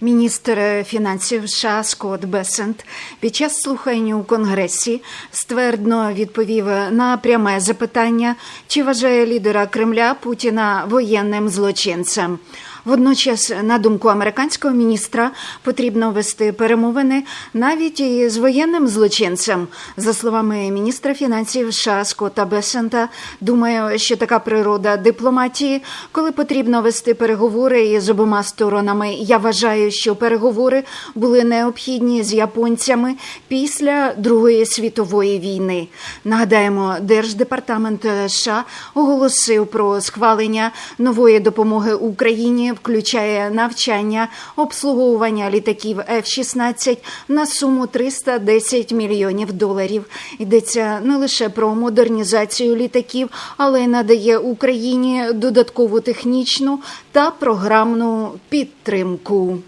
Міністр фінансів США Скотт Бесент під час слухань у Конгресі ствердно відповів на пряме запитання, чи вважає лідера Кремля Путіна воєнним злочинцем. Водночас, на думку американського міністра, потрібно вести перемовини навіть і з воєнним злочинцем. За словами міністра фінансів США Скотта Бесента, думаю, що така природа дипломатії, коли потрібно вести переговори із обома сторонами. Я вважаю, що переговори були необхідні з японцями після Другої світової війни. Нагадаємо, держдепартамент США оголосив про схвалення нової допомоги Україні, включає навчання, обслуговування літаків F-16 на суму 310 мільйонів доларів. Йдеться не лише про модернізацію літаків, але й надає Україні додаткову технічну та програмну підтримку.